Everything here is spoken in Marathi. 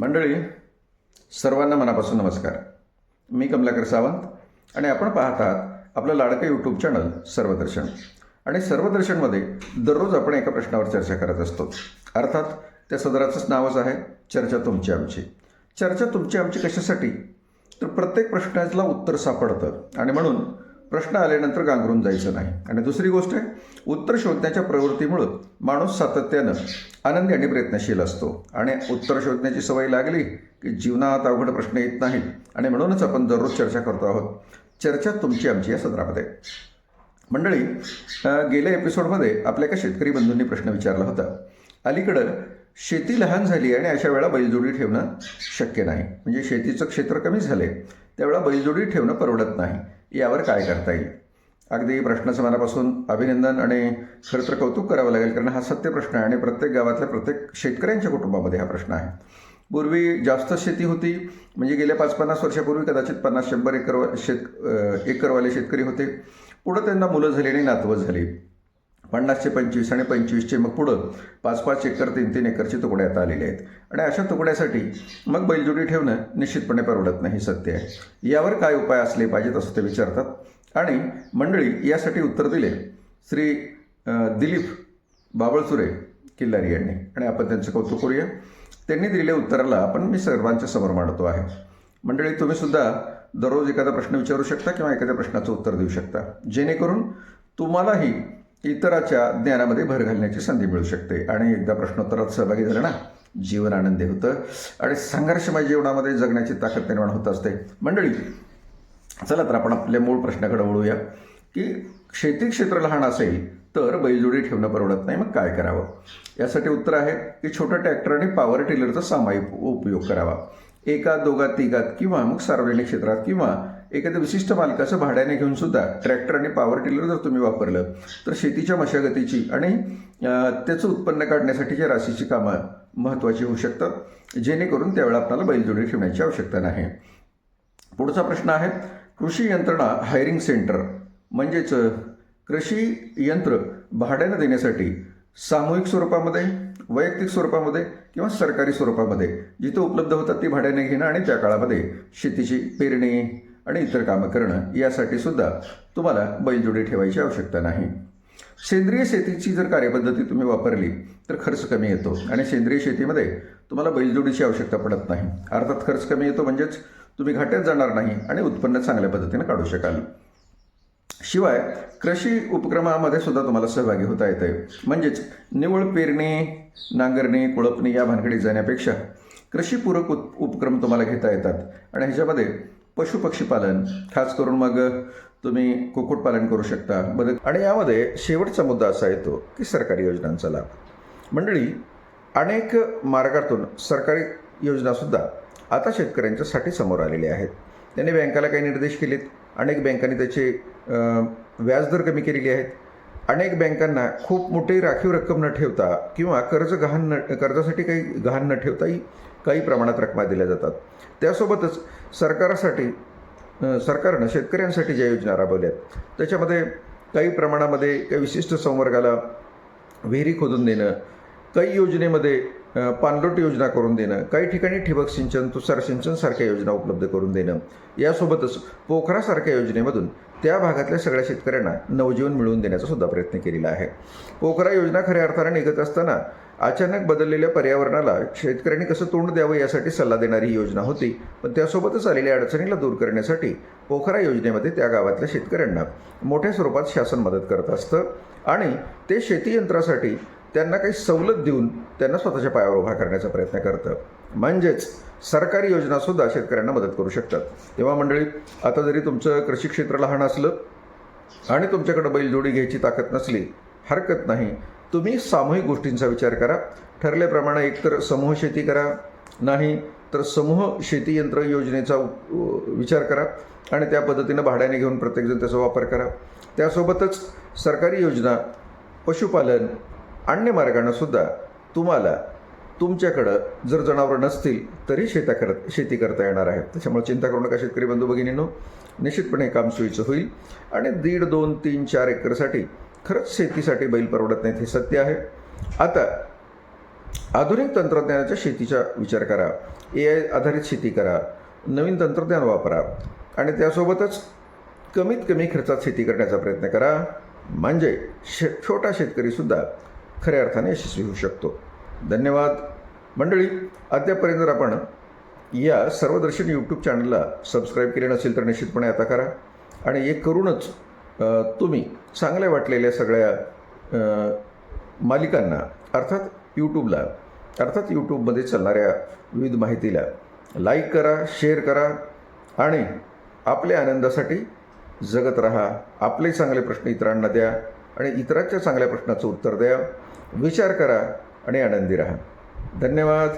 मंडळी सर्वांना मनापासून नमस्कार. मी कमलाकर सावंत आणि आपण पाहत आहात आपलं लाडकं यूट्यूब चॅनल सर्वदर्शन. आणि सर्वदर्शनमध्ये दररोज आपण एका प्रश्नावर चर्चा करत असतो. अर्थात त्या सदराचंच नावच आहे चर्चा तुमची आमची. चर्चा तुमची आमची कशासाठी? तर प्रत्येक प्रश्नाला उत्तर सापडतं. आणि म्हणून प्रश्न आल्यानंतर गांगरून जायचं नाही. आणि दुसरी गोष्ट आहे उत्तर शोधण्याच्या प्रवृत्तीमुळं माणूस सातत्यानं आनंदी आणि प्रयत्नशील असतो. आणि उत्तर शोधण्याची सवय लागली की जीवनात अवघड प्रश्न येत नाहीत. आणि म्हणूनच आपण दररोज चर्चा करतो आहोत. चर्चा तुमची आमची या सदरामध्ये. मंडळी गेल्या एपिसोडमध्ये आपल्या एका शेतकरी बंधूंनी प्रश्न विचारला होता. अलीकडं शेती लहान झाली आणि अशा वेळा बैलजोडी ठेवणं शक्य नाही. म्हणजे शेतीचं क्षेत्र कमी झाले त्यावेळा बैलजोडी ठेवणं परवडत नाही. यावर काय करता येईल? अगदी प्रश्नाचं मनापासून अभिनंदन आणि खरं तर कौतुक करावं लागेल कारण हा सत्य प्रश्न आहे आणि प्रत्येक गावातल्या प्रत्येक शेतकऱ्यांच्या कुटुंबामध्ये हा प्रश्न आहे. पूर्वी जास्त शेती होती म्हणजे गेल्या पाच पन्नास वर्षापूर्वी कदाचित पन्नास शंभर एकर शेत एकरवाले शेतकरी होते. पुढं त्यांना मुलं झाली आणि नातवं झाली. पन्नासचे पंचवीस आणि पंचवीसचे मग पुढं पाच पाच एकर तीन तीन एकरचे तुकडे आता आलेले आहेत. आणि अशा तुकड्यासाठी मग बैलजोडी ठेवणं निश्चितपणे परवडत नाही सत्य आहे. यावर काय उपाय असले पाहिजेत असं ते विचारतात. आणि मंडळी यासाठी उत्तर दिले श्री दिलीप बाबळसुरे किल्लारी यांनी. आणि आपण त्यांचं कौतुक करूया. त्यांनी दिलेल्या उत्तराला आपण मी सर्वांच्या समोर मांडतो आहे. मंडळी तुम्ही सुद्धा दररोज एखादा प्रश्न विचारू शकता किंवा एखाद्या प्रश्नाचं उत्तर देऊ शकता. जेणेकरून तुम्हालाही इतराच्या ज्ञानामध्ये भर घालण्याची संधी मिळू शकते. आणि एकदा प्रश्नोत्तरात सहभागी झालं ना जीवन आनंदी होतं. आणि संघर्षमय जीवनामध्ये जगण्याची ताकद निर्माण होत असते. मंडळी चला तर आपण आपल्या मूळ प्रश्नाकडे वळूया. की शेती क्षेत्र लहान असेल तर बैलजोडी ठेवणं परवडत नाही. मग काय करावं? यासाठी उत्तर आहे की छोट्या ट्रॅक्टर आणि पॉवर टिलरचा सामायिक उपयोग करावा. एका दोघा तिघात किंवा मग सार्वजनिक क्षेत्रात किंवा एखाद्या विशिष्ट मालकाचं भाड्याने घेऊन सुद्धा ट्रॅक्टर आणि पॉवर टिलर जर तुम्ही वापरलं तर शेतीच्या मशागतीची आणि त्याचं उत्पन्न काढण्यासाठीच्या राशीची कामं महत्त्वाची होऊ शकतात जेणेकरून त्यावेळेला आपल्याला बैलजोडी ठेवण्याची आवश्यकता नाही. पुढचा प्रश्न आहे कृषी यंत्रणा हायरिंग सेंटर म्हणजेच कृषी यंत्र भाड्यानं देण्यासाठी सामूहिक स्वरूपामध्ये वैयक्तिक स्वरूपामध्ये किंवा सरकारी स्वरूपामध्ये जिथं उपलब्ध होतात ती भाड्याने घेणं आणि त्या काळामध्ये शेतीची पेरणी आणि इतर कामं करणं यासाठी सुद्धा तुम्हाला बैलजोडी ठेवायची आवश्यकता नाही. सेंद्रिय शेतीची जर कार्यपद्धती तुम्ही वापरली तर खर्च कमी येतो आणि सेंद्रिय शेतीमध्ये तुम्हाला बैलजोडीची आवश्यकता पडत नाही. अर्थात खर्च कमी येतो म्हणजेच तुम्ही घाट्यात जाणार नाही आणि उत्पन्न चांगल्या पद्धतीने काढू शकाल. शिवाय कृषी उपक्रमामध्ये सुद्धा तुम्हाला सहभागी होता येते म्हणजेच निवळ पेरणी नांगरणी कुळपणी या भानगडीत जाण्यापेक्षा कृषीपूरक उप उपक्रम तुम्हाला घेता येतात. आणि ह्याच्यामध्ये पशुपक्षीपालन खास करून मग तुम्ही कुक्कुटपालन करू शकता. बदल आणि यामध्ये शेवटचा मुद्दा असा येतो की सरकारी योजनांचा लाभ. मंडळी अनेक मार्गातून सरकारी योजनासुद्धा आता शेतकऱ्यांच्यासाठी समोर आलेल्या आहेत. त्यांनी बँकाला काही निर्देश केलेत. अनेक बँकांनी त्याचे व्याजदर कमी केलेले आहेत. अनेक बँकांना खूप मोठी राखीव रक्कम न ठेवता किंवा कर्ज गहाण न कर्जासाठी काही गहाण न ठेवताही काही प्रमाणात रकमा दिल्या जातात. त्यासोबतच सरकारासाठी सरकारनं शेतकऱ्यांसाठी ज्या योजना राबवल्या आहेत त्याच्यामध्ये काही प्रमाणामध्ये काही विशिष्ट संवर्गाला विहिरी खोदून देणं काही योजनेमध्ये पाणलोट योजना करून देणं काही ठिकाणी ठिबक सिंचन तुषार सिंचनसारख्या योजना उपलब्ध करून देणं यासोबतच पोखरासारख्या योजनेमधून त्या भागातल्या सगळ्या शेतकऱ्यांना नवजीवन मिळवून देण्याचा सुद्धा प्रयत्न केलेला आहे. पोखरा योजना खऱ्या अर्थाने निघत असताना अचानक बदललेल्या पर्यावरणाला शेतकऱ्यांनी कसं तोंड द्यावं यासाठी सल्ला देणारी ही योजना होती. पण त्यासोबतच आलेल्या अडचणीला दूर करण्यासाठी पोखरा योजनेमध्ये त्या गावातल्या शेतकऱ्यांना मोठ्या स्वरूपात शासन मदत करत असतं आणि ते शेती यंत्रासाठी त्यांना काही सवलत देऊन त्यांना स्वतःच्या पायावर उभा करण्याचा प्रयत्न करतं. म्हणजेच सरकारी योजनासुद्धा शेतकऱ्यांना मदत करू शकतात. तेव्हा मंडळी आता जरी तुमचं कृषी क्षेत्र लहान असलं आणि तुमच्याकडं बैलजोडी घ्यायची ताकद नसली हरकत नाही. तुम्ही सामूहिक गोष्टींचा विचार करा. ठरल्याप्रमाणे एकतर समूह शेती करा नाही तर समूह शेती यंत्र योजनेचा विचार करा आणि त्या पद्धतीनं भाड्याने घेऊन प्रत्येकजण त्याचा वापर करा. त्यासोबतच सरकारी योजना पशुपालन अन्य मार्गानं सुद्धा तुम्हाला तुमच्याकडं जर जनावरं नसतील तरी शेता करत शेती करता येणार आहे त्याच्यामुळे चिंता करू नका शेतकरी बंधू भगिनींनो. निश्चितपणे हे काम सोयीचं होईल. आणि दीड दोन तीन चार एकरसाठी खरंच शेतीसाठी बैल परवडत नाहीत हे सत्य आहे. आता आधुनिक तंत्रज्ञानाच्या शेतीचा विचार करा. ए आय आधारित शेती करा. नवीन तंत्रज्ञान वापरा. आणि त्यासोबतच कमीत कमी खर्चात शेती करण्याचा प्रयत्न करा. म्हणजे शे छोटा शेतकरीसुद्धा खऱ्या अर्थाने यशस्वी होऊ शकतो. धन्यवाद. मंडळी अद्यापर्यंत जर आपण या सर्वदर्शन यूट्यूब चॅनलला सबस्क्राईब केले नसेल तर निश्चितपणे आता करा. आणि एक करूनच तुम्ही चांगल्या वाटलेल्या सगळ्या मालिकांना अर्थात यूट्यूबला अर्थात यूट्यूबमध्ये चालणाऱ्या विविध माहितीला लाईक करा शेअर करा आणि आपल्या आनंदासाठी जगत राहा आपले चांगले प्रश्न इतरांना द्या आणि इतरांच्या चांगल्या प्रश्नाचं उत्तर द्या विचार करा आणि आनंदी राहा. धन्यवाद.